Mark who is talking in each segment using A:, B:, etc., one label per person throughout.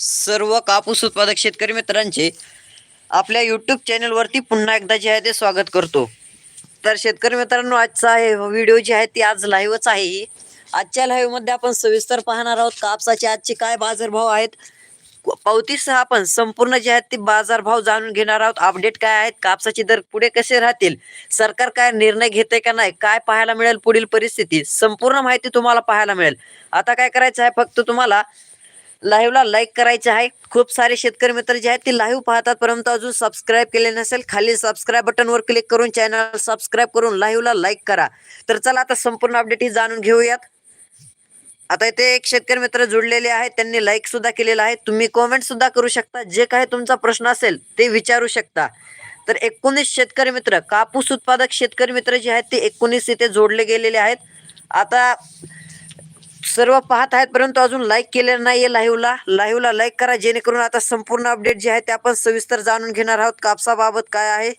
A: सर्व कापूस उत्पादक शेतकरी मित्रांचे आपल्या यूट्यूब चॅनलवरती पुन्हा एकदा जे आहे ते स्वागत करतो. तर शेतकरी मित्रांनो आजचा आहे व्हिडिओ जी आहे ती आज लाईव्हच आहे ही. आजच्या लाईव्हमध्ये आपण सविस्तर पाहणार आहोत कापसाचे आजचे काय बाजारभाव आहेत. पावतीसह आपण संपूर्ण जे आहेत ते बाजारभाव जाणून घेणार आहोत. अपडेट काय आहेत कापसाचे दर पुढे कसे राहतील सरकार काय निर्णय घेते का नाही काय पाहायला मिळेल पुढील परिस्थिती संपूर्ण माहिती तुम्हाला पाहायला मिळेल. आता काय करायचं आहे फक्त तुम्हाला लाईव्हला लाईक करायचे आहे. खूप सारे शेतकरी मित्र जे आहेत ते लाईव्ह पाहतात. परंतु अजून सबस्क्राईब केले नसेल खाली सबस्क्राईब बटनवर क्लिक करून चॅनल सबस्क्राईब करून लाईव्हला लाईक करा. तर चला आता संपूर्ण अपडेट ही जाणून घेऊयात. आता इथे एक शेतकरी मित्र जुडलेले आहेत. त्यांनी लाईक सुद्धा केलेला आहे. तुम्ही कॉमेंट सुद्धा करू शकता. जे काही तुमचा प्रश्न असेल ते विचारू शकता. तर एकोणीस शेतकरी मित्र कापूस उत्पादक शेतकरी मित्र जे आहेत ते एकोणीस इथे जोडले गेलेले आहेत. आता सर्व पाहत आहेत परंतु अजून लाईक केलेलं नाहीये लाईव्हला लाईव्हला लाईक करा जेणेकरून आता संपूर्ण अपडेट जे आहे ते आपण सविस्तर जाणून घेणार आहोत. कापसाबाबत काय आहे?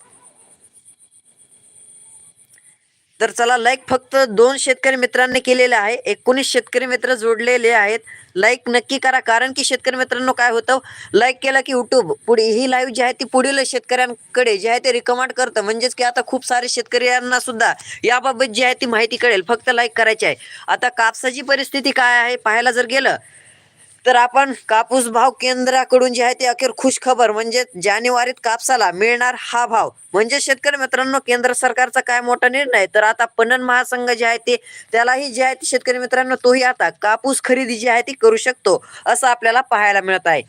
A: तर चला लाईक फक्त दोन शेतकरी मित्रांनी केलेले आहे. एकोणीस शेतकरी मित्र जोडलेले आहेत. लाईक नक्की करा कारण की शेतकरी मित्रांनो काय होतं? लाईक केलं की युट्यूब पुढे ही लाईव्ह जी आहे ती पुढील शेतकऱ्यांकडे जे आहे ते रिकमेंड करतं. म्हणजेच की आता खूप सारे शेतकऱ्यांना सुद्धा याबाबत जी आहे ती माहिती कळेल. फक्त लाईक करायची आहे. आता कापसाची परिस्थिती काय आहे? पाहायला जर गेलं तर आपण कापूस भाव केंद्राकडून जे आहे ते अखेर खुश खबर. म्हणजे जानेवारीत कापसाला मिळणार हा भाव. म्हणजे शेतकरी मित्रांनो केंद्र सरकारचा काय मोठा निर्णय? तर आता पणन महासंघ जे आहे ते त्यालाही जे आहे ते शेतकरी मित्रांनो तोही आता कापूस खरेदी जी आहे ती करू शकतो असं आपल्याला पाहायला मिळत आहे.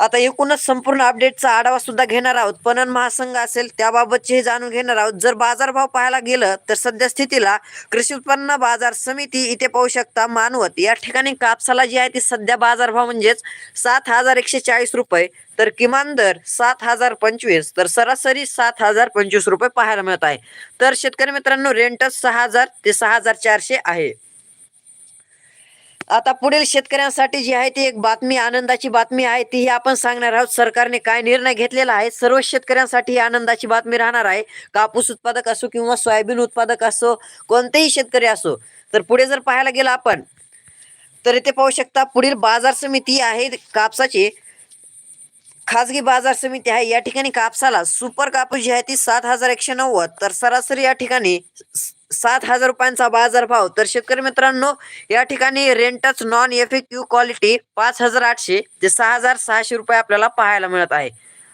A: आता एकूणच संपूर्ण अपडेटचा आढावा सुद्धा घेणार आहोत. पणन महासंघ असेल त्याबाबतचे जाणून घेणार आहोत. जर बाजारभाव पाहायला गेलं तर सध्या स्थितीला कृषी उत्पन्न बाजार समिती इथे पाहू शकता मानवत. या ठिकाणी कापसाला जी आहे ती सध्या बाजारभाव म्हणजेच सात हजार एकशे चाळीस रुपये तर किमान दर सात हजार पंचवीस तर सरासरी सात हजार पंचवीस रुपये पाहायला मिळत आहे. तर शेतकरी मित्रांनो रेंटच सहा हजार ते सहा हजार चारशे आहे. आता पुढील शेतकऱ्यांसाठी जी आहे ती एक बातमी आनंदाची बातमी आहे. तीही आपण सांगणार आहोत. सरकारने काय निर्णय घेतलेला आहे? सर्व शेतकऱ्यांसाठी ही आनंदाची बातमी राहणार आहे. कापूस उत्पादक असो किंवा सोयाबीन उत्पादक असो कोणतेही शेतकरी असो. तर पुढे जर पाहायला गेलं आपण तर इथे पाहू शकता पुढील बाजार समिती आहे कापसाची. खाजगी बाजार समिती आहे. या ठिकाणी कापसाला सुपर कापूस जी आहे ती सात हजार एकशे नव्वद. तर सरासरी या ठिकाणी सात हजार रुपयांचा बाजार भाव. तर शेतकरी मित्रांनो या ठिकाणी रेंटच नॉन एफ क्यू क्वालिटी पाच हजार आठशे ते सहा हजार सहाशे रुपये आपल्याला पाहायला मिळत आहे.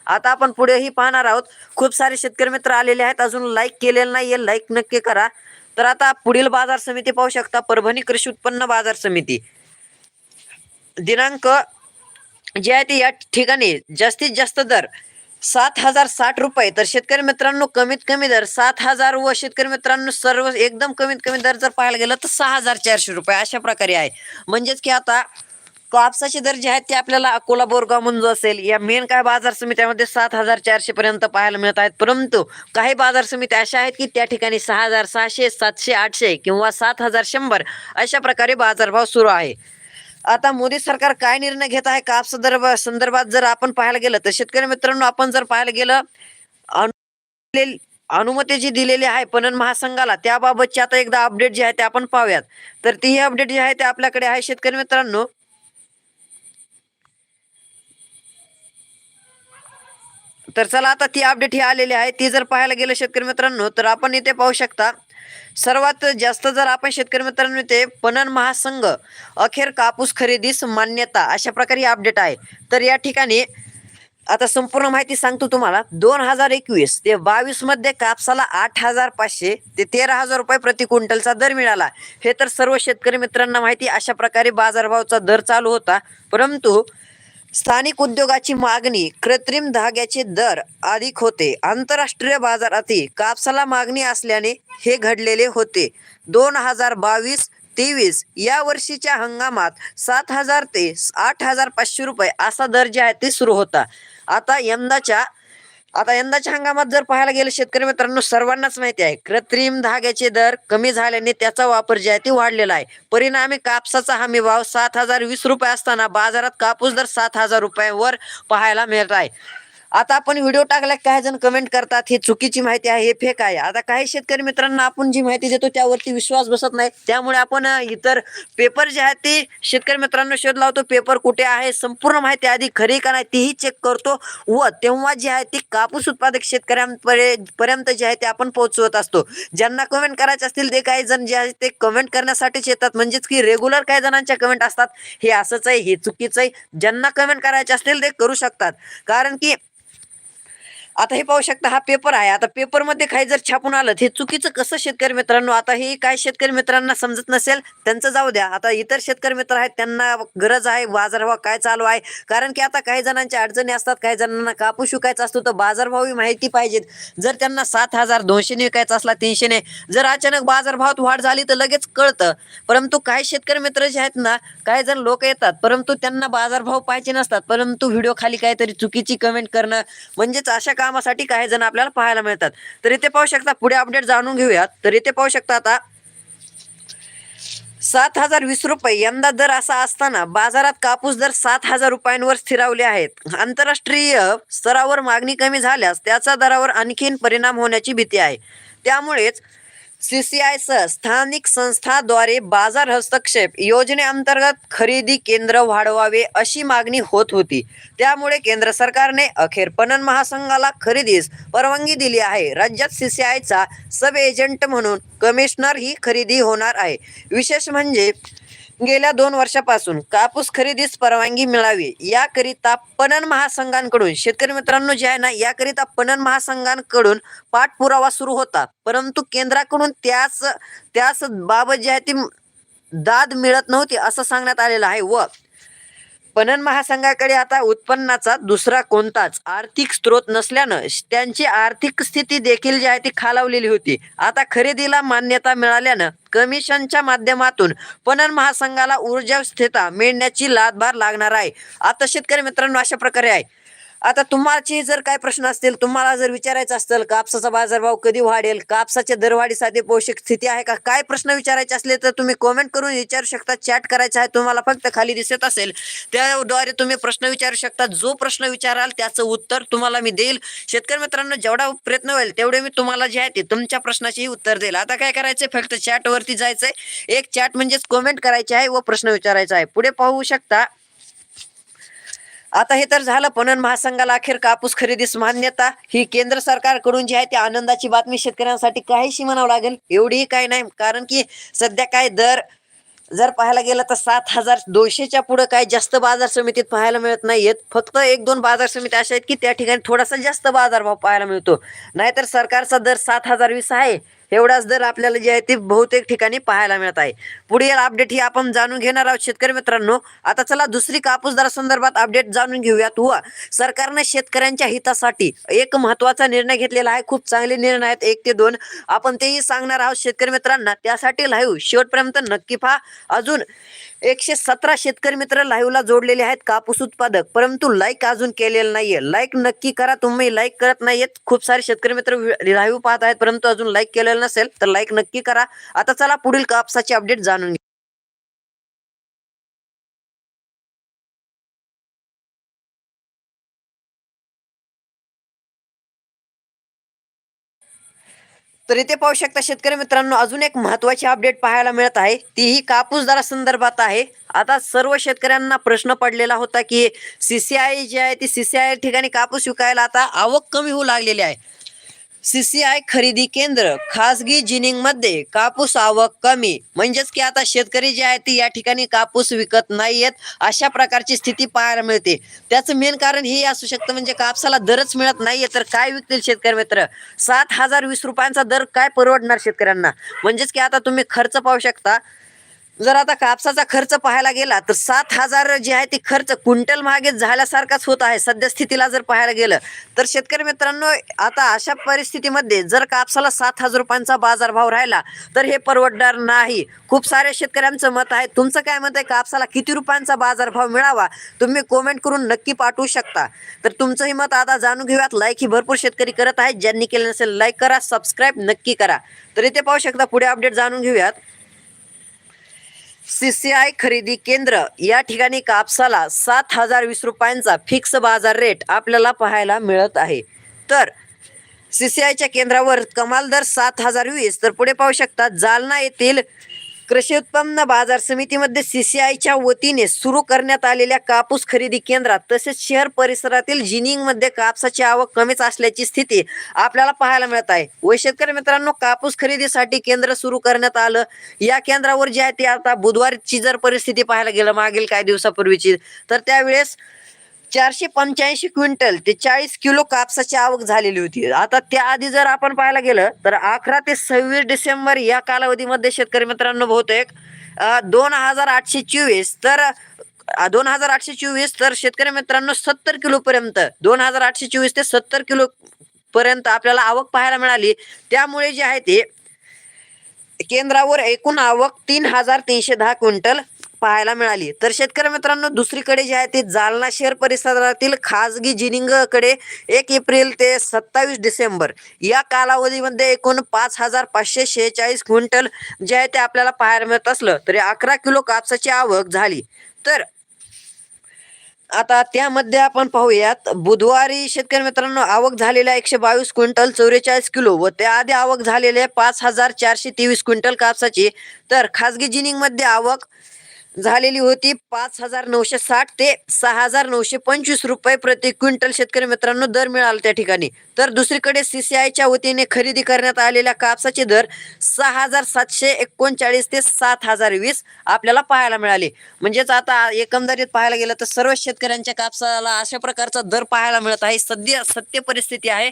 A: आता आपण पुढेही पाहणार आहोत. खूप सारे शेतकरी मित्र आलेले आहेत. अजून लाईक केलेलं नाहीये. लाईक नक्की करा. तर आता पुढील बाजार समिती पाहू शकता. परभणी कृषी उत्पन्न बाजार समिती. दिनांक जे आहे ते या ठिकाणी जास्तीत जास्त दर सात हजार साठ रुपये. तर शेतकरी मित्रांनो कमीत कमी दर सात हजार व शेतकरी मित्रांनो सर्व एकदम कमीत कमी दर जर पाहायला गेलं तर सहा हजार चारशे रुपये अशा प्रकारे आहे. म्हणजेच की आता कापसाचे दर जे आहेत ते आपल्याला अकोला बोरगाव मंजू असेल. या मेन काय बाजार समित्यामध्ये सात हजार चारशे पर्यंत पाहायला मिळत आहेत. परंतु काही बाजार समित्या अशा आहेत की त्या ठिकाणी सहा हजार सहाशे सातशे आठशे किंवा सात हजार शंभर अशा प्रकारे बाजारभाव सुरू आहे. आता मोदी सरकार काय निर्णय घेत आहे काप संदर्भ संदर्भात जर आपण पाहायला गेलं तर शेतकरी मित्रांनो आपण जर पाहायला गेलं अनु- अनुमती जी दिलेली आहे पणन महासंघाला त्याबाबतची आता एकदा अपडेट जे आहे ते आपण पाहूयात. तर ती अपडेट जी आहे ते आपल्याकडे आहे शेतकरी मित्रांनो. तर चला आता ती अपडेट ही आलेली आहे ती जर पाहायला गेलं शेतकरी मित्रांनो तर आपण इथे पाहू शकता सर्वात जास्त जर आपण शेतकरी मित्रांनो ते पणन महासंघ अखेर कापूस खरेदीस मान्यता अशा प्रकारे ही अपडेट आहे. तर या ठिकाणी आता संपूर्ण माहिती सांगतो तुम्हाला. दोन हजार एकवीस ते बावीसमध्ये कापसाला आठ हजार पाचशे ते तेरा हजार रुपये प्रति क्विंटलचा दर मिळाला. हे तर सर्व शेतकरी मित्रांना माहिती अशा प्रकारे बाजारभावचा दर चालू होता. परंतु स्थानिक उद्योगाची मागणी कृत्रिम धाग्याचे दर अधिक होते. आंतरराष्ट्रीय बाजारातील कापसाला मागणी असल्याने हे घडलेले होते. दोन हजार बावीस तेवीस या वर्षीच्या हंगामात सात हजार ते आठ हजार पाचशे रुपये असा दर जे आहे ते सुरू होता. आता यंदाच्या आता यंदाच्या हंगामात जर पाहायला गेलं शेतकरी मित्रांनो सर्वांनाच माहिती आहे कृत्रिम धाग्याचे दर कमी झाल्याने त्याचा वापर जे आहे ते वाढलेला आहे. परिणामी कापसाचा हमी भाव सात हजार वीस रुपये असताना बाजारात कापूस दर सात हजार रुपयावर पाहायला मिळत आहे. आता आपण व्हिडिओ टाकला काही जण कमेंट करतात ही चुकीची माहिती आहे हे फेक आहे. आता काही शेतकरी मित्रांना आपण जी माहिती देतो त्यावरती विश्वास बसत नाही. त्यामुळे आपण इतर पेपर जे आहेत ते शेतकरी मित्रांनो शोध लावतो. पेपर कुठे आहे संपूर्ण माहिती आधी खरी का नाही तीही चेक करतो. व तेव्हा जे आहे ती कापूस उत्पादक शेतकऱ्यांपर्यंत पर्यंत जे आहे ते आपण पोहोचवत असतो. ज्यांना कमेंट करायचे असतील ते काही जण जे आहे ते कमेंट करण्यासाठीच येतात. म्हणजेच की रेग्युलर काही जणांच्या कमेंट असतात. हे असंच आहे हे चुकीचं आहे. ज्यांना कमेंट करायचे असतील ते करू शकतात. कारण की आता हे पाहू शकता हा पेपर आहे. आता पेपरमध्ये काही जर छापून आलं हे चुकीचं कसं शेतकरी मित्रांनो? आता हे काय शेतकरी मित्रांना समजत नसेल त्यांचं जाऊ द्या. आता इतर शेतकरी मित्र आहेत त्यांना गरज आहे बाजारभाव काय चालू आहे? कारण की आता काही जणांच्या अडचणी असतात काही जणांना कापूस विकायचा असतो तर बाजारभाव ही माहिती पाहिजेत. जर त्यांना सात हजार दोनशेने विकायचा असला तीनशेने जर अचानक बाजारभावात वाढ झाली तर लगेच कळतं. परंतु काही शेतकरी मित्र जे आहेत ना काही जण लोक येतात परंतु त्यांना बाजारभाव पाहिजे नसतात. परंतु व्हिडिओ खाली काहीतरी चुकीची कमेंट करणं म्हणजेच अशा कामासाठी काही जण आपल्याला पाहायला मिळतात. तर इथे पाहू शकता पुढे अपडेट जाणून घेऊयात. तर इथे पाहू शकता आता सात हजार वीस रुपये यंदा दर असा असताना बाजारात कापूस दर सात हजार रुपयांवर स्थिरावले आहेत. आंतरराष्ट्रीय स्तरावर मागणी कमी झाल्यास त्याचा दरावर आणखीन परिणाम होण्याची भीती आहे. त्यामुळेच सीसीआय सह स्थानिक संस्थाद्वारे बाजार हस्तक्षेप योजनेअंतर्गत खरेदी केंद्र वाढवावे अशी मागणी होत होती. त्यामुळे केंद्र सरकारने अखेर पणन महासंघाला खरेदीस परवानगी दिली आहे. राज्यात सीसीआयचा सब एजंट म्हणून कमिशनर ही खरेदी होणार आहे. विशेष म्हणजे गेल्या दोन वर्षापासून कापूस खरेदीस परवानगी मिळावी याकरिता पणन महासंघांकडून शेतकरी मित्रांनो जे आहे ना याकरिता पणन महासंघांकडून पाठपुरावा सुरू होता. परंतु केंद्राकडून त्याच त्याच बाबत जी आहे ती दाद मिळत नव्हती असं सांगण्यात आलेलं आहे. व पणन महासंघाकडे आता उत्पन्नाचा दुसरा कोणताच आर्थिक स्रोत नसल्यानं त्यांची आर्थिक स्थिती देखील जी आहे ती खालावलेली होती. आता खरेदीला मान्यता मिळाल्यानं कमिशनच्या माध्यमातून पणन महासंघाला ऊर्जा स्थिरता मिळण्याची लादभार लागणार आहे. आता शेतकरी मित्रांनो अशा प्रकारे आहे. आता तुम्हाचे जर काय प्रश्न असतील तुम्हाला जर विचारायचं असेल कापसाचा बाजारभाव कधी वाढेल कापसाच्या दरवाढीसाठी पोषक स्थिती आहे का काय प्रश्न विचारायचे असले तर तुम्ही कॉमेंट करून विचारू शकता. चॅट करायचा आहे तुम्हाला फक्त खाली दिसत असेल. त्याद्वारे तुम्ही प्रश्न विचारू शकता. जो प्रश्न विचाराल त्याचं उत्तर तुम्हाला मी देईल. शेतकरी मित्रांनो जेवढा प्रयत्न होईल तेवढे मी तुम्हाला जे आहे ते तुमच्या प्रश्नाचेही उत्तर देईल. आता काय करायचंय? फक्त चॅटवरती जायचंय. एक चॅट म्हणजेच कॉमेंट करायची आहे व प्रश्न विचारायचा आहे. पुढे पाहू शकता आता हे तर झालं. पणन महासंघाला अखेर कापूस खरेदीस मान्यता. ही केंद्र सरकारकडून जी आहे ती आनंदाची बातमी शेतकऱ्यांसाठी काहीशी म्हणावं लागेल. एवढीही काही नाही. कारण की सध्या काय दर जर पाहायला गेलं तर सात हजार दोनशेच्या पुढे काय जास्त बाजार समितीत पाहायला मिळत नाहीयेत. फक्त एक दोन बाजार समिती अशा आहेत की त्या ठिकाणी थोडासा जास्त बाजारभाव पाहायला मिळतो. नाहीतर सरकारचा दर सात हजार वीस आहे. एवढाच दर आपल्याला जे आहे ते बहुतेक ठिकाणी पाहायला मिळत आहे. पुढील अपडेट ही आपण जाणून घेणार आहोत शेतकरी मित्रांनो. आता चला दुसरी कापूस दरासंदर्भात अपडेट जाणून घेऊयात. व सरकारने शेतकऱ्यांच्या हितासाठी एक महत्त्वाचा निर्णय घेतलेला आहे. खूप चांगले निर्णय आहेत. एक ते दोन. आपण तेही सांगणार आहोत शेतकरी मित्रांना. त्यासाठी लाईव्ह शेवटपर्यंत नक्की पहा. अजून एकशे सतरा शेतकरी मित्र लाईव्हला जोडलेले आहेत कापूस उत्पादक. परंतु लाईक अजून केलेलं नाहीये. लाईक नक्की करा. तुम्ही लाईक करत नाहीयेत. खूप सारे शेतकरी मित्र लाईव्ह पाहत आहेत. परंतु अजून लाईक केलेलं नसेल तर लाईक नक्की करा. आता चला पुढील कापसाची अपडेट जाणून घ्या तर इथे पाहू शकता शेतकरी मित्रांनो अजून एक महत्वाची अपडेट पाहायला मिळत आहे. तीही कापूस दरा संदर्भात आहे. आता सर्व शेतकऱ्यांना प्रश्न पडलेला होता की सीसीआय जी आहे ती सीसीआय ठिकाणी कापूस विकायला आता आवक कमी होऊ लागलेली आहे. सीसीआय खरेदी केंद्र खासगी जिनिंगमध्ये कापूस आवक कमी. म्हणजेच की आता शेतकरी जे आहेत ते या ठिकाणी कापूस विकत नाहीयेत अशा प्रकारची स्थिती पाहायला मिळते. त्याचं मेन कारण हे असू शकतं म्हणजे कापसाला दरच मिळत नाहीये तर काय विकतील शेतकरी मित्र? सात हजार वीस रुपयांचा दर काय परवडणार शेतकऱ्यांना? म्हणजेच की आता तुम्ही खर्च पाहू शकता जर आता कापसाचा खर्च पाहायला गेला तर सात हजार जे आहे ते खर्च क्विंटल मागे झाल्यासारखाच होत आहे सध्या स्थितीला जर पाहायला गेलं. तर शेतकरी मित्रांनो आता अशा परिस्थितीमध्ये जर कापसाला सात हजार रुपयांचा बाजारभाव राहिला तर हे परवडणार नाही. खूप साऱ्या शेतकऱ्यांचं मत आहे. तुमचं काय मत आहे? कापसाला किती रुपयांचा बाजारभाव मिळावा? तुम्ही कॉमेंट करून नक्की पाठवू शकता. तर तुमचंही मत आता जाणून घेऊयात. लाईक ही भरपूर शेतकरी करत आहेत. ज्यांनी केलं नसेल लाईक करा. सबस्क्राईब नक्की करा. तर इथे पाहू शकता पुढे अपडेट जाणून घेऊयात. सीसीआय खरेदी केंद्र या ठिकाणी कापसाला सात हजार वीस रुपयांचा फिक्स बाजार रेट आपल्याला पाहायला मिळत आहे. तर सीसीआयच्या केंद्रावर कमाल दर सात हजार वीस तर पुढे पाहू शकता जालना येथील कृषी उत्पन्न बाजार समितीमध्ये सीसीआयच्या वतीने सुरू करण्यात आलेल्या कापूस खरेदी केंद्रात तसेच शहर परिसरातील जिनिंगमध्ये कापसाची आवक कमीच असल्याची स्थिती आपल्याला पाहायला मिळत आहे. व शेतकरी मित्रांनो कापूस खरेदीसाठी केंद्र सुरू करण्यात आलं. या केंद्रावर जे आहे ते आता बुधवारची जर परिस्थिती पाहायला गेलं मागील काही दिवसापूर्वीची तर त्यावेळेस चारशे पंच्याऐंशी क्विंटल ते चाळीस किलो कापसाची आवक झालेली होती. आता त्याआधी जर आपण पाहायला गेलं तर अकरा ते सव्वीस डिसेंबर या कालावधीमध्ये शेतकरी मित्रांनो बहुतेक दोन हजार आठशे चोवीस तर दोन हजार आठशे चोवीस तर शेतकरी मित्रांनो सत्तर किलो पर्यंत दोन हजार आठशे चोवीस ते सत्तर किलो पर्यंत आपल्याला आवक पाहायला मिळाली. त्यामुळे जे आहे ते केंद्रावर एकूण आवक तीन हजार तीनशे दहा क्विंटल पाहायला मिळाली. तर शेतकरी मित्रांनो दुसरीकडे जे आहे ते जालना शहर परिसरातील खाजगी जिनिंगकडे एक एप्रिल ते सत्तावीस डिसेंबर या कालावधीमध्ये एकूण पाच हजार पाचशे शेहेचाळीस क्विंटल जे आहे ते आपल्याला पाहायला मिळत असलं तरी अकरा किलो कापसाची आवक झाली. तर आता त्यामध्ये आपण पाहूयात बुधवारी शेतकरी मित्रांनो आवक झालेल्या एकशे बावीस क्विंटल चौवेचाळीस किलो व त्याआधी आवक झालेले पाच हजार चारशे तेवीस क्विंटल कापसाची. तर खासगी जिनिंगमध्ये आवक झालेली होती पाच हजार नऊशे साठ ते सहा हजार नऊशे पंचवीस रुपये प्रति क्विंटल शेतकरी मित्रांनो दर मिळाला त्या ठिकाणी. तर दुसरीकडे सीसीआयच्या वतीने खरेदी करण्यात आलेल्या कापसाचे दर सहा हजार सातशे एकोणचाळीस ते सात हजार वीस आपल्याला पाहायला मिळाले. म्हणजेच आता एकंदरीत पाहायला गेलं तर सर्व शेतकऱ्यांच्या कापसाला अशा प्रकारचा दर पाहायला मिळत आहे. सध्या सत्य परिस्थिती आहे.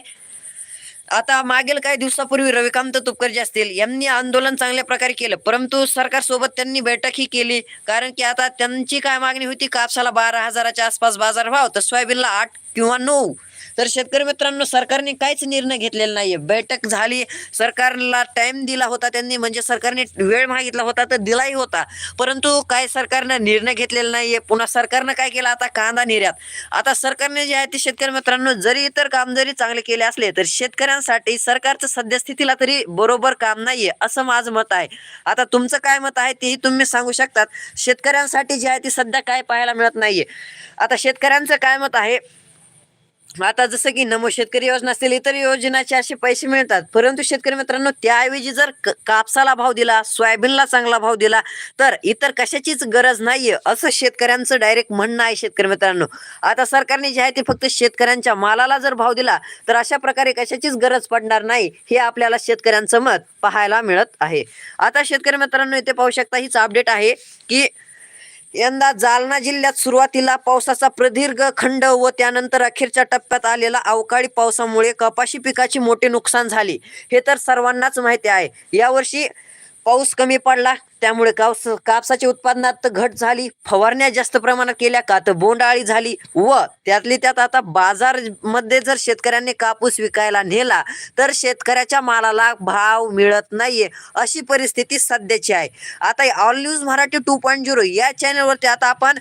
A: आता मागील काही दिवसापूर्वी रविकांत तुपकर्जी असतील यांनी आंदोलन चांगल्या प्रकारे केलं. परंतु सरकार सोबत त्यांनी बैठकही केली कारण की आता त्यांची काय मागणी होती कापसाला बारा हजाराच्या आसपास बाजार भाव तर सोयाबीनला आठ किंवा नऊ. तर शेतकरी मित्रांनो सरकारने काहीच निर्णय घेतलेला नाहीये. बैठक झाली सरकारला टाइम दिला होता त्यांनी म्हणजे सरकारने वेळ मागितला होता तर दिलाही होता. परंतु काय सरकारनं निर्णय घेतलेला नाहीये. पुन्हा सरकारनं काय केलं? आता कांदा निर्यात. आता सरकारने जे आहे ते शेतकरी मित्रांनो जरी इतर काम जरी चांगले केले असले तर शेतकऱ्यांसाठी सरकारचं सद्यस्थितीला तरी बरोबर काम नाहीये असं माझं मत आहे. आता तुमचं काय मत आहे तेही तुम्ही सांगू शकतात. शेतकऱ्यांसाठी जे आहे ते सध्या काय पाहायला मिळत नाहीये. आता शेतकऱ्यांचं काय मत आहे? आता जसं की नमो शेतकरी योजना असतील इतर योजनाचे असे पैसे मिळतात. परंतु शेतकरी मित्रांनो त्याऐवजी जर क- कापसाला भाव दिला सोयाबीनला चांगला भाव दिला तर इतर कशाचीच गरज नाहीये असं शेतकऱ्यांचं डायरेक्ट म्हणणं आहे शेतकरी मित्रांनो. आता सरकारने जे आहे ते फक्त शेतकऱ्यांच्या मालाला जर भाव दिला तर अशा प्रकारे कशाचीच गरज पडणार नाही हे आपल्याला शेतकऱ्यांचं मत पाहायला मिळत आहे. आता शेतकरी मित्रांनो इथे पाहू शकता हीच अपडेट आहे की यंदा जालना जिल्ह्यात सुरुवातीला पावसाचा प्रदीर्घ खंड व त्यानंतर अखेरच्या टप्प्यात आलेला अवकाळी पावसामुळे कपाशी पिकाचे मोठे नुकसान झाले. हे तर सर्वांनाच माहिती आहे. यावर्षी पाऊस कमी पडला त्यामुळे कापस कापसाच्या उत्पादनात घट झाली फवारण्या जास्त प्रमाणात केल्या का तर बोंडाळी झाली व त्यातली त्यात आता बाजारमध्ये जर शेतकऱ्यांनी कापूस विकायला नेला तर शेतकऱ्याच्या मालाला भाव मिळत नाहीये अशी परिस्थिती सध्याची आहे. आता all news Marathi two point zero या चॅनलवरती आता आपण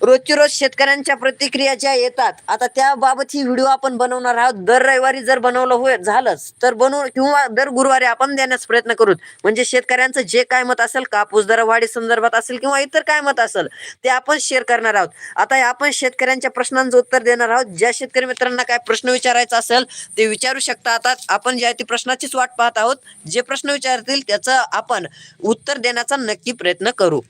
A: रोजची रोज शेतकऱ्यांच्या प्रतिक्रिया ज्या येतात आता त्याबाबत ही व्हिडिओ आपण बनवणार आहोत. दर रविवारी जर बनवलं होय झालंच तर बनवू किंवा दर गुरुवारी आपण देण्यास प्रयत्न करू. म्हणजे शेतकऱ्यांचं जे काय मत असेल कापूस दर वाढी संदर्भात असेल किंवा इतर काय मत असेल ते आपण शेअर करणार आहोत. आता आपण शेतकऱ्यांच्या प्रश्नांचं उत्तर देणार आहोत. ज्या शेतकरी मित्रांना काय प्रश्न विचारायचा असेल ते विचारू शकता आता. आपण ज्या ती प्रश्नाचीच वाट पाहत आहोत. जे प्रश्न विचारतील त्याचं आपण उत्तर देण्याचा नक्की प्रयत्न करू.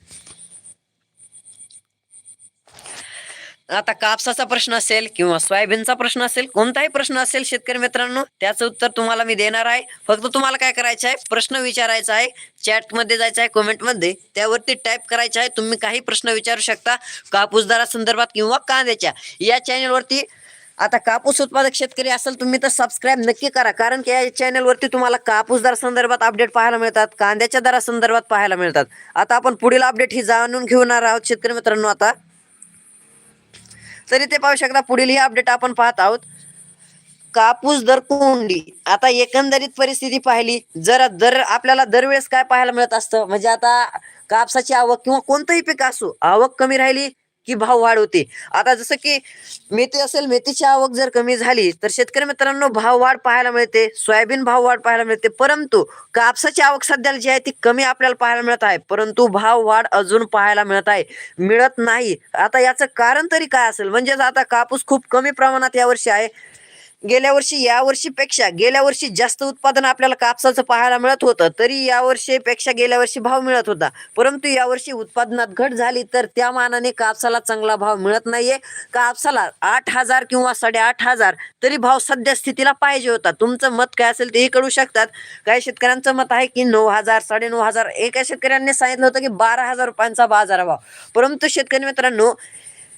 A: आता कापसाचा प्रश्न असेल किंवा सोयाबीनचा प्रश्न असेल कोणताही प्रश्न असेल शेतकरी मित्रांनो त्याचं उत्तर तुम्हाला मी देणार आहे. फक्त तुम्हाला काय करायचं आहे? प्रश्न विचारायचा आहे. चॅटमध्ये जायचं आहे कमेंटमध्ये. त्यावरती टाईप करायचं आहे. तुम्ही काही प्रश्न विचारू शकता. कापूस दरा संदर्भात किंवा कांद्याच्या. या चॅनलवरती आता कापूस उत्पादक शेतकरी असेल तुम्ही तर सबस्क्राईब नक्की करा. कारण की या चॅनलवरती तुम्हाला कापूस दरा संदर्भात अपडेट पाहायला मिळतात. कांद्याच्या दरा संदर्भात पाहायला मिळतात. आता आपण पुढील अपडेट ही जाणून घेणार आहोत शेतकरी मित्रांनो. आता तरी ते पाहू शकता. पुढील ही अपडेट आपण पाहत आहोत. कापूस दर कोंडी. आता एकंदरीत परिस्थिती पाहिली. जर दर आपल्याला दरवेळेस काय पाहायला मिळत असतं? म्हणजे आता कापसाची आवक किंवा कोणतंही पीक असो आवक कमी राहिली की भाव वाढ होते. आता जसं की मेथी असेल मेथीची आवक जर कमी झाली तर शेतकरी मित्रांनो भाव वाढ पाहायला मिळते सोयाबीन भाव वाढ पाहायला मिळते परंतु कापसाची आवक सध्याला जी आहे ती कमी आपल्याला पाहायला मिळत आहे परंतु भाव वाढ अजून पाहायला मिळत आहे मिळत नाही. आता याचं कारण तरी काय असेल? म्हणजेच आता कापूस खूप कमी प्रमाणात यावर्षी आहे गेल्या वर्षी या वर्षीपेक्षा गेल्या वर्षी जास्त उत्पादन आपल्याला कापसाचं पाहायला मिळत होतं तरी या वर्षीपेक्षा गेल्या वर्षी भाव मिळत होता. परंतु यावर्षी उत्पादनात घट झाली तर त्या मानाने कापसाला चांगला भाव मिळत नाहीये. कापसाला आठ हजार किंवा साडेआठ हजार तरी भाव सध्या स्थितीला पाहिजे होता. तुमचं मत काय असेल तेही कळू शकतात. काही शेतकऱ्यांचं मत आहे की नऊ हजार साडेनऊ हजार एका शेतकऱ्यांनी सांगितलं होतं की बारा हजार रुपयांचा बाजारभाव. परंतु शेतकरी मित्रांनो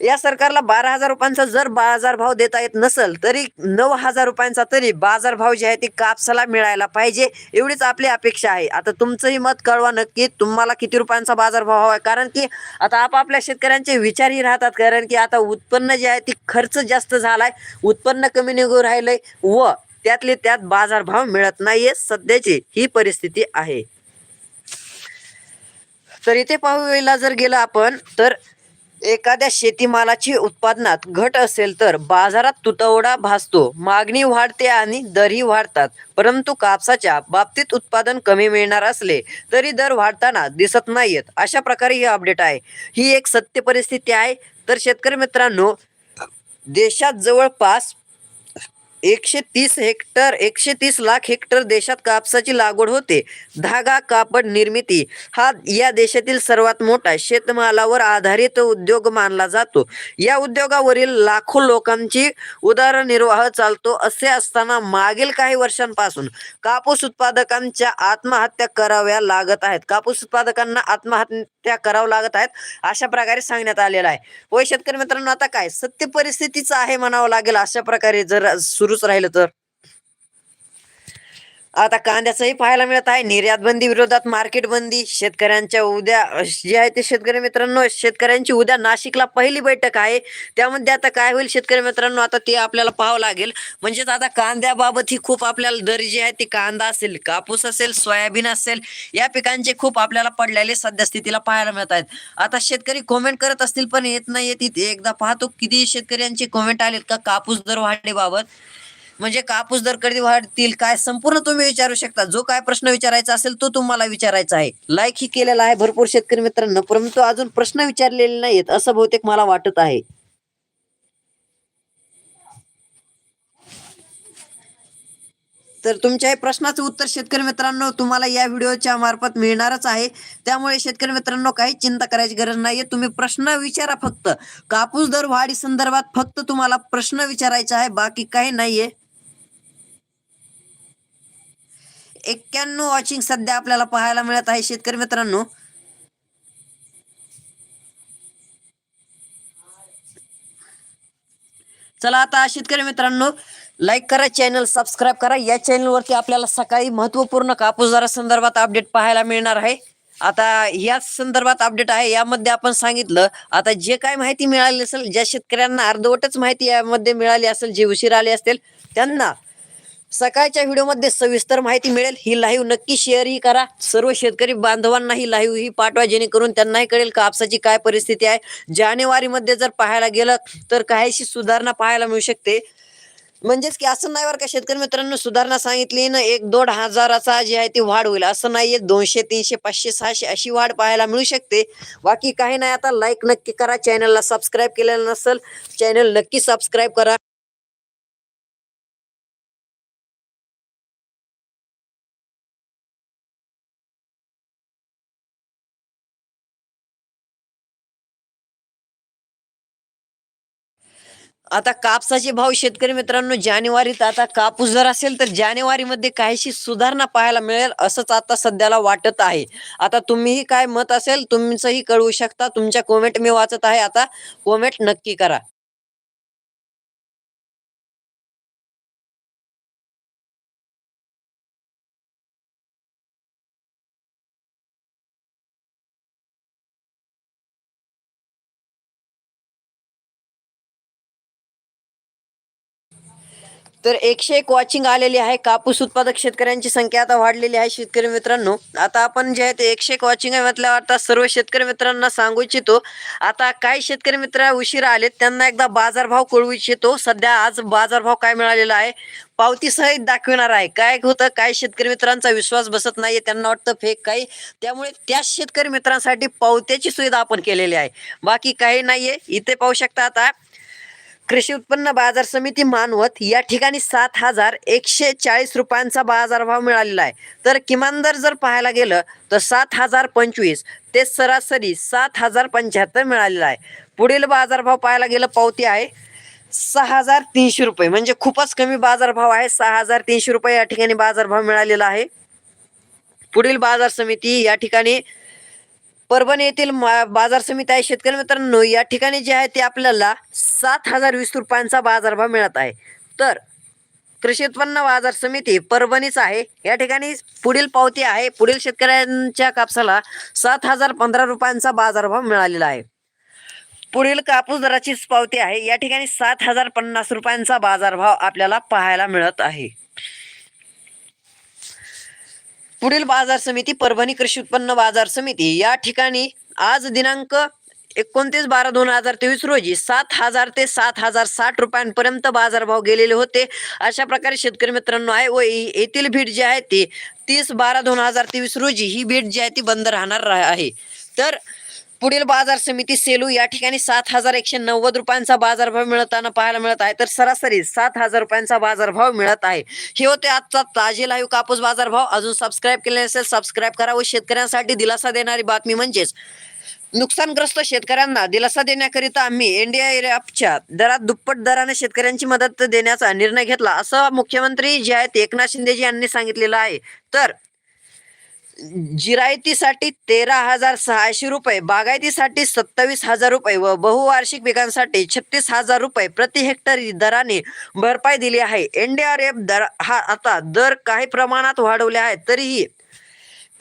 A: या सरकारला बारा हजार रुपयांचा जर बाजारभाव देता येत नसेल तरी नऊ हजार रुपयांचा तरी बाजारभाव जे आहे ते कापसाला मिळायला पाहिजे एवढीच आपली अपेक्षा आहे. आता तुमचंही मत कळवा नक्की तुम्हाला किती रुपयांचा बाजारभाव हवा आहे कारण की आता आपापल्या शेतकऱ्यांचे विचारही राहतात कारण की आता उत्पन्न जे आहे ते खर्च जास्त झालाय उत्पन्न कमी निघून राहिलंय व त्यातले त्यात बाजारभाव मिळत नाहीये सध्याची ही परिस्थिती आहे. तर इथे पाहूला जर गेलं आपण तर एखाद्या शेतीमालाची उत्पादनात घट असेल तर बाजारात तुटवडा भासतो मागणी वाढते आणि दरही वाढतात. परंतु कापसाच्या बाबतीत उत्पादन कमी मिळणार असले तरी दर वाढताना दिसत नाहीत अशा प्रकारे ही अपडेट आहे. ही एक सत्य परिस्थिती आहे. तर शेतकरी मित्रांनो देशात जवळपास एकशे तीस हेक्टर एकशे तीस लाख हेक्टर देशात कापसाची लागवड होते. धागा कापड निर्मिती हा या देशातील सर्वात मोठा शेतमालावर आधारित उद्योग मानला जातो. या उद्योगावरील लाखो लोकांची उदरनिर्वाह चालतो असे असताना मागील काही वर्षांपासून कापूस उत्पादकांच्या आत्महत्या कराव्या लागत आहेत. कापूस उत्पादकांना आत्महत्या करावं लागत आहेत अशा प्रकारे सांगण्यात आलेलं आहे. व शेतकरी मित्रांनो आता काय? सत्य परिस्थितीचं आहे म्हणावं लागेल अशा प्रकारे जर सुरूच राहिलं तर. आता कांद्याचंही पाहायला मिळत आहे. निर्यात बंदी विरोधात मार्केट बंदी. शेतकऱ्यांच्या उद्या जे आहे ते शेतकरी मित्रांनो शेतकऱ्यांची उद्या नाशिकला पहिली बैठक आहे. त्यामध्ये आता काय होईल शेतकरी मित्रांनो? आता ते आपल्याला पाहावं लागेल. म्हणजेच आता कांद्याबाबत ही खूप आपल्याला दर जे आहे ते कांदा असेल कापूस असेल सोयाबीन असेल या पिकांचे खूप आपल्याला पडलेले सध्या स्थितीला पाहायला मिळत आहेत. आता शेतकरी कॉमेंट करत असतील पण येत नाही येत एकदा पाहतो किती शेतकऱ्यांचे कॉमेंट आलेत का कापूस दर वाढीबाबत. म्हणजे कापूस दर कधी वाढतील काय संपूर्ण तुम्ही विचारू शकता. जो काय प्रश्न विचारायचा असेल तो तुम्हाला विचारायचा आहे. लाईक ही केलेला आहे भरपूर शेतकरी मित्रांनो परंतु अजून प्रश्न विचारलेले नाहीत असं बहुतेक मला वाटत आहे. तर तुमच्या प्रश्नाचं उत्तर शेतकरी मित्रांनो तुम्हाला या व्हिडिओच्या मार्फत मिळणारच आहे. त्यामुळे शेतकरी मित्रांनो काही चिंता करायची गरज नाहीये. तुम्ही प्रश्न विचारा फक्त. कापूस दर वाढी संदर्भात फक्त तुम्हाला प्रश्न विचारायचा आहे बाकी काही नाहीये. एक्क्याण्णव वॉचिंग सध्या आपल्याला पाहायला मिळत आहे शेतकरी मित्रांनो. चला आता शेतकरी मित्रांनो लाईक करा चॅनल सबस्क्राईब करा. या चॅनलवरती आपल्याला सकाळी महत्त्वपूर्ण कापूस दरा संदर्भात अपडेट पाहायला मिळणार आहे. आता याच संदर्भात अपडेट आहे यामध्ये आपण सांगितलं आता जे काय माहिती मिळाली असेल ज्या शेतकऱ्यांना अर्धवटच माहिती यामध्ये मिळाली असेल जे उशीर आले असतील त्यांना सकाळच्या व्हिडिओमध्ये सविस्तर माहिती मिळेल. ही लाईव्ह नक्की शेअरही करा. सर्व शेतकरी बांधवांना ही लाईव्ह ही पाठवा जेणेकरून त्यांनाही कळेल कापसाची काय परिस्थिती आहे. जानेवारीमध्ये जर पाहायला गेलं तर काहीशी सुधारणा पाहायला मिळू शकते. म्हणजेच की असं नाही बरं का शेतकरी मित्रांनो सुधारणा सांगितली ना एक दोन हजाराचा जी आहे ती वाढ होईल. असं नाहीये दोनशे तीनशे पाचशे सहाशे अशी वाढ पाहायला मिळू शकते. बाकी काही नाही आता लाईक नक्की करा. चॅनलला सबस्क्राईब केलेलं नसेल चॅनल नक्की सबस्क्राईब करा. आता कापसाचे भाव शेतकरी मित्रांनो जानेवारीत आता कापूस जर असेल तर जानेवारीमध्ये काहीशी सुधारणा पाहायला मिळेल असंच आता सध्याला वाटत आहे. आता तुम्हीही काय मत असेल तुमचंही कळवू शकता. तुमच्या कॉमेंट मी वाचत आहे. आता कॉमेंट नक्की करा. तर एकशे एक वॉचिंग आलेली आहे. कापूस उत्पादक शेतकऱ्यांची संख्या आता वाढलेली आहे शेतकरी मित्रांनो. आता आपण जे आहे ते एकशे एक वॉचिंग आहे म्हटल्यावर आता सर्व शेतकरी मित्रांना सांगू इच्छितो. आता काही शेतकरी मित्र उशिरा आलेत. त्यांना एकदा बाजारभाव कळवू इच्छितो. सध्या आज बाजारभाव काय मिळालेला आहे? पावतीसहित दाखविणार आहे. काय होतं? काय शेतकरी मित्रांचा विश्वास बसत नाहीये. त्यांना वाटतं फेक काही. त्यामुळे त्या शेतकरी मित्रांसाठी पावत्याची सुविधा आपण केलेली आहे. बाकी काही नाहीये. इथे पाहू शकता आता कृषी उत्पन्न बाजार समिती मानवत या ठिकाणी सात हजार एकशे चाळीस रुपयांचा बाजारभाव मिळालेला आहे. तर किमान दर जर पाहायला गेलं तर सात हजार पंचवीस ते सरासरी सात हजार पंच्याहत्तर मिळालेला आहे. पुढील बाजारभाव पाहायला गेलं पावती आहे सहा हजार तीनशे रुपये. म्हणजे खूपच कमी बाजारभाव आहे. सहा हजार तीनशे रुपये या ठिकाणी बाजारभाव मिळालेला आहे. पुढील बाजार समिती या ठिकाणी परभणी येथील मा- बाजार समिती आहे. शेतकरी मित्रांनो या ठिकाणी जे आहे ते आपल्याला सात हजार वीस रुपयांचा बाजारभाव मिळत आहे. तर कृषी उत्पन्न बाजार समिती परभणीच आहे. या ठिकाणी पुढील पावती आहे. पुढील शेतकऱ्यांच्या कापसाला सात हजार पंधरा रुपयांचा बाजारभाव मिळालेला आहे. पुढील कापूस दराचीच पावती आहे. या ठिकाणी सात हजार पन्नास रुपयांचा बाजारभाव आपल्याला पाहायला मिळत आहे. पुढील बाजार समिती परभणी कृषी उत्पन्न बाजार समिती. या ठिकाणी आज दिनांक एकोणतीस बारा दोन हजार तेवीस रोजी सात हजार ते सात हजार साठ रुपयांपर्यंत बाजारभाव गेलेले होते. अशा प्रकारे शेतकरी मित्रांनो आहे व येथील भीड जी आहे ती तीस बारा दोन हजार तेवीस रोजी ही भीड जी आहे ती बंद राहणार आहे. तर पुढील बाजार समिती सेलू या ठिकाणी सात हजार एकशे नव्वद रुपयांचा बाजारभाव मिळताना पाहायला मिळत आहे. तर सरासरी सात हजार रुपयांचा बाजारभाव मिळत आहे. हे होते आजचा ताजे लाईव्ह कापूस बाजारभाव. अजून सबस्क्राईब केले नसेल सबस्क्राईब करा व शेतकऱ्यांसाठी दिलासा देणारी बातमी म्हणजेच नुकसानग्रस्त शेतकऱ्यांना दिलासा देण्याकरिता आम्ही इंडिया ॲपच्या दरात दुप्पट दराने शेतकऱ्यांची मदत देण्याचा निर्णय घेतला असं मुख्यमंत्री जे आहेत एकनाथ शिंदेजी यांनी सांगितलेलं आहे. तर जिरायतीसाठी तेरा हजार सहाशे रुपये बागायतीसाठी सत्तावीस हजार रुपये व बहुवार्षिक पिकांसाठी छत्तीस हजार रुपये प्रति हेक्टर दराने भरपाई दिली आहे. एनडीआरएफ दर हा आता दर काही प्रमाणात वाढवले आहेत तरीही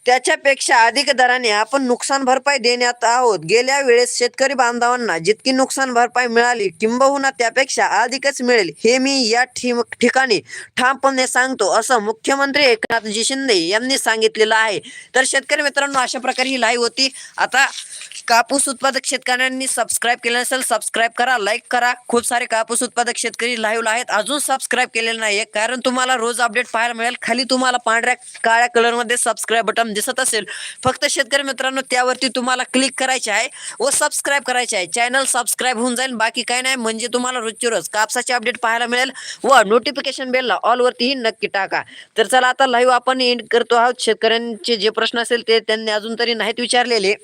A: त्याच्यापेक्षा अधिक दराने आपण नुकसान भरपाई देण्यात आहोत. गेल्या वेळेस शेतकरी बांधवांना जितकी नुकसान भरपाई मिळाली किंबहुना त्यापेक्षा अधिकच मिळेल हे मी या ठिम- ठिकाणी ठामपणे सांगतो असं मुख्यमंत्री एकनाथजी शिंदे यांनी सांगितलेलं आहे. तर शेतकरी मित्रांनो अशा प्रकारे ही लाईव्ह होती. आता कापूस उत्पादक शेतकऱ्यांनी सबस्क्राईब केलं नसेल सबस्क्राईब करा लाईक करा. खूप सारे कापूस उत्पादक शेतकरी लाईव्ह आहेत. अजून सबस्क्राईब केलेलं नाही कारण तुम्हाला रोज अपडेट पाहायला मिळेल. खाली तुम्हाला पांढऱ्या काळ्या कलरमध्ये सबस्क्राईब बटन दिसत असेल. फक्त शेतकरी मित्रांनो त्यावरती तुम्हाला क्लिक करायचे आहे व सबस्क्राईब करायचे आहे. चॅनल सबस्क्राईब होऊन जाईल. बाकी काही नाही म्हणजे तुम्हाला रोजची रोज कापसाचे अपडेट पाहायला मिळेल व नोटिफिकेशन बेलला ऑलवरतीही नक्की टाका. तर चला आता लाईव्ह आपण एंड करतो आहोत. शेतकऱ्यांचे जे प्रश्न असेल ते त्यांनी अजून तरी नाहीत विचारलेले.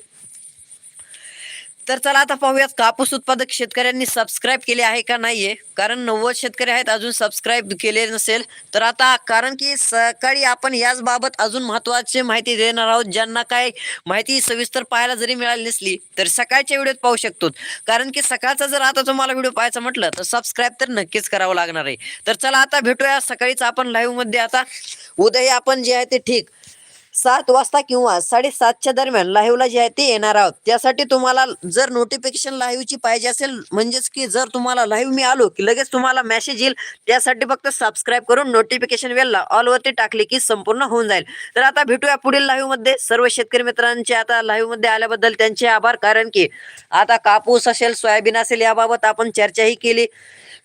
A: तर चला आता पाहूयात कापूस उत्पादक शेतकऱ्यांनी सबस्क्राईब केले आहे का नाहीये? कारण नव्वद शेतकरी आहेत अजून सबस्क्राईब केले नसेल तर आता कारण की सकाळी आपण याच बाबत अजून महत्वाची माहिती देणार आहोत ज्यांना काय माहिती सविस्तर पाहायला जरी मिळाली नसली तर सकाळच्या व्हिडिओत पाहू शकतो. कारण की सकाळचा जर आता तुम्हाला व्हिडिओ पाहायचा म्हटलं तर सबस्क्राईब तर नक्कीच करावं लागणार आहे. तर चला आता भेटूया सकाळीच आपण लाईव्हमध्ये. आता उद्या आपण जे आहे ते ठीक. सात वाजता किंवा साडेसातच्या दरम्यान लाईव्हला जे आहे ते येणार आहोत. त्यासाठी तुम्हाला जर नोटिफिकेशन लाईव्हची पाहिजे असेल म्हणजेच की जर तुम्हाला लाईव्ह मी आलो की लगेच तुम्हाला मेसेज येईल त्यासाठी फक्त सबस्क्राईब करून नोटिफिकेशन वेलला ऑलवरती टाकले की संपूर्ण होऊन जाईल. तर आता भेटूया पुढील लाईव्हमध्ये. सर्व शेतकरी मित्रांचे आता लाईव्हमध्ये आल्याबद्दल त्यांचे आभार. कारण की आता कापूस असेल सोयाबीन असेल याबाबत आपण चर्चाही केली.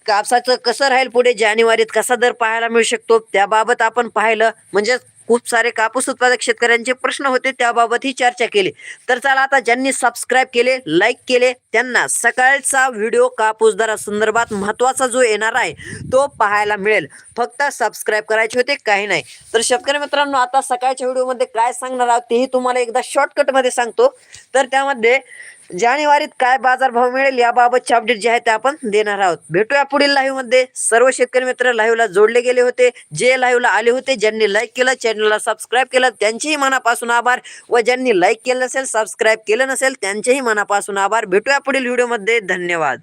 A: कापसाचं कसं राहील पुढे जानेवारीत? कसा दर पाहायला मिळू शकतो? त्याबाबत आपण पाहिलं. म्हणजेच खूप सारे कापूस उत्पादक शेतकऱ्यांचे प्रश्न होते त्याबाबतही चर्चा केली. तर चला आता ज्यांनी सबस्क्राईब केले लाईक केले त्यांना सकाळचा व्हिडिओ कापूस दरा संदर्भात महत्त्वाचा जो येणार आहे तो पाहायला मिळेल. फक्त सबस्क्राईब करायचे होते काही नाही. तर शेतकरी मित्रांनो आता सकाळच्या व्हिडिओमध्ये काय सांगणार आहोत तेही तुम्हाला एकदा शॉर्टकटमध्ये सांगतो. तर त्यामध्ये जानेवारीत काय बाजारभाव मिळेल याबाबतचे अपडेट जे आहे ते आपण देणार आहोत. भेटूया पुढील लाईव्हमध्ये. सर्व शेतकरी मित्र लाईव्हला जोडले गेले होते. जे लाईव्हला आले होते ज्यांनी लाईक केलं चॅनलला सबस्क्राईब केलं त्यांचेही मनापासून आभार. व ज्यांनी लाईक केलं नसेल सबस्क्राईब केलं नसेल त्यांचेही मनापासून आभार. भेटूया पुढील व्हिडिओमध्ये धन्यवाद.